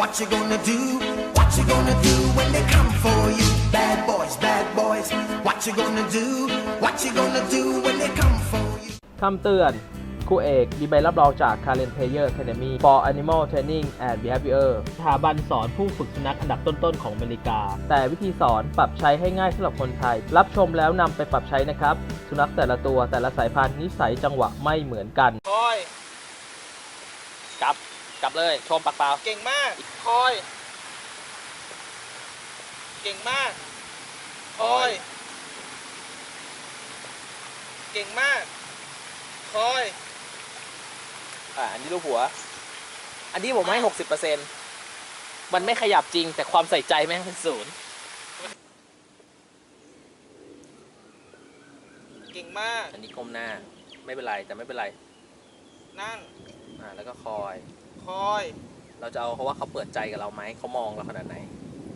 What you gonna do? What you gonna do when they come for you? Bad boys, bad boys. What you gonna do? What you gonna do when they come for you? คำเตือนครูเอกมีใบรับรองจาก Karen Player Academy for Animal Training and Behavior สถาบันสอนผู้ฝึกสุนัขอันดับต้นๆของอเมริกา แต่วิธีสอนปรับใช้ให้ง่ายสำหรับคนไทย รับชมแล้วนำไปปรับใช้นะครับ สุนัขแต่ละตัวแต่ละสายพันธุ์นิสัยจังหวะไม่เหมือนกันคอย กลับ กลับเลยชมปากเปล่า เก่งมาก คอย เก่งมาก คอย เก่งมาก คอย อ่าอันนี้ลูกหัว อันนี้ผมให้หกสิบเปอร์เซ็นมันไม่ขยับจริง แต่ความใส่ใจแม่งเป็นศูนย์เก่งมาก อันนี้ก้มหน้า ไม่เป็นไรแต่ไม่เป็นไร นั่ง อ่าแล้วก็คอย คอย เราจะเอาเขาว่าเขาเปิดใจกับเราไหม เขามองเราขนาดไหน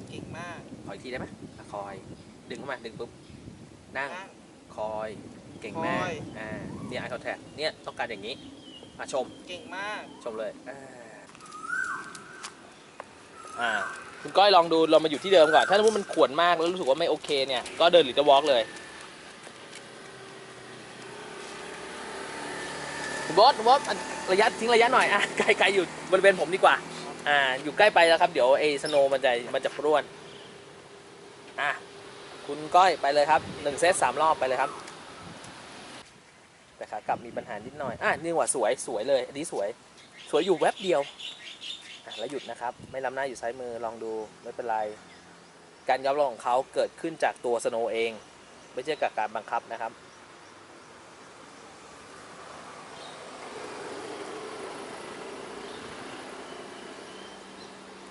เก่งมาก ขออีกทีได้ไหมอะคอย ดึงเข้ามา ดึงปุ๊บ นั่ง นั่ง คอย เก่งแม่คอย อ่า เนี่ยไอคอนแทคเนี่ยต้องการอย่างนี้ อะชม เก่งมาก ชมเลย อ่าอ่า คุณก้อยลองดู เรามาอยู่ที่เดิมก่อน ถ้าสมมติมันขวนมากแล้วรู้สึกว่าไม่โอเคเนี่ย ก็เดินหรือจะวอล์กเลย คุณบอสคุณบอสอะ ระยะทิ้งระยะหน่อยอะไกลไกลอยู่บริเวณผมดีกว่าอ่า อยู่ใกล้ไปแล้วครับ เดี๋ยวไอ้สโนมันจะมันจะพรวนอะคุณก้อยไปเลยครับหนึ่งเซตสามรอบไปเลยครับ แต่ขากลับมีปัญหานิดหน่อยอะนี่ว่าสวยสวยเลยอันนี้สวย สวยอยู่แวบเดียวอะแล้วหยุดนะครับ ไม่ล้ำหน้าอยู่ซ้ายมือลองดูไม่เป็นไร การย้อมรองของเขาเกิดขึ้นจากตัวสโนเอง ไม่ใช่กับการบังคับนะครับ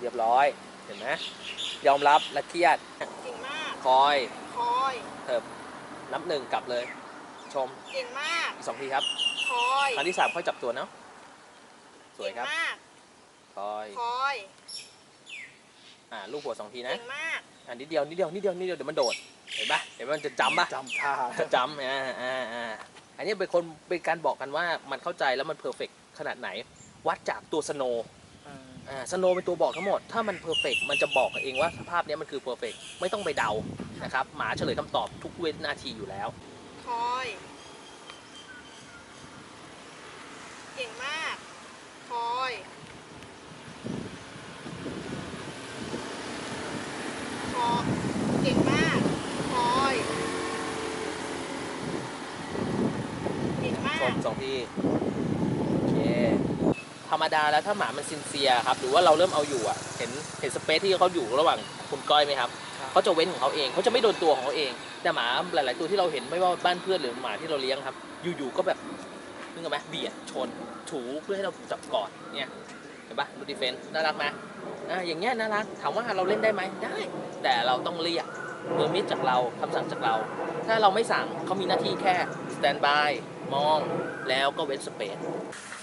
เรียบร้อย เห็นไหมยอมรับและเครียดเก่งมาก คอย คอย เถิบนับหนึ่งกลับเลย ชมเก่งมาก อีกสองทีครับ คอยครั้งที่สามค่อยจับตัวเนาะสวยครับ เก่งมาก คอย คอย อ่าลูกหัวสองทีนะ เก่งมาก อ่านิดเดียวนิดเดียวนิดเดียวนิดเดียวเดี๋ยวมันโดด เห็นปะเห็นปะมันจะจำปะจำท่าจะจำอ่าอ่าอ่าอันนี้เป็นคนเป็นการบอกกันว่ามันเข้าใจแล้วมันเพอร์เฟกขนาดไหน วัดจากตัวสโนว์ อ่าสโนว์เป็นตัวบอกทั้งหมด ถ้ามันเพอร์เฟกมันจะบอกเองว่าสภาพเนี้ยมันคือเพอร์เฟกไม่ต้องไปเดานะครับหมาเฉลยคำตอบทุกเวนาทีอยู่แล้ว คอย เก่งมาก คอย คอเก่งมาก คอย เก่งมาชก มสองทีโอเค ธรรมดาแล้วถ้าหมามันซินเซียครับหรือว่าเราเริ่มเอาอยู่อะเห็นเห็นสเปซที่เขาอยู่ระหว่างคุณก้อยไหมครับเขาจะเว้นของเขาเองเขาจะไม่โดนตัวของเขาเอง แต่หมาหลาย ๆ ตัวที่เราเห็นไม่ว่าบ้านเพื่อนหรือหมาที่เราเลี้ยงครับ อยู่ ๆ ก็แบบนึกออกไหมเบียดชนถูเพื่อให้เราจับกอดเนี่ยเห็นปะดูดิเฟนน่ารักไหมอ่าอย่างเงี้ยน่ารักถามว่าเราเล่นได้ไหมได้ แต่เราต้องเรียกเมือมิดจากเราคำสั่งจากเรา ถ้าเราไม่สั่งเขามีหน้าที่แค่สแตนบายมองแล้วก็เว้นสเปซ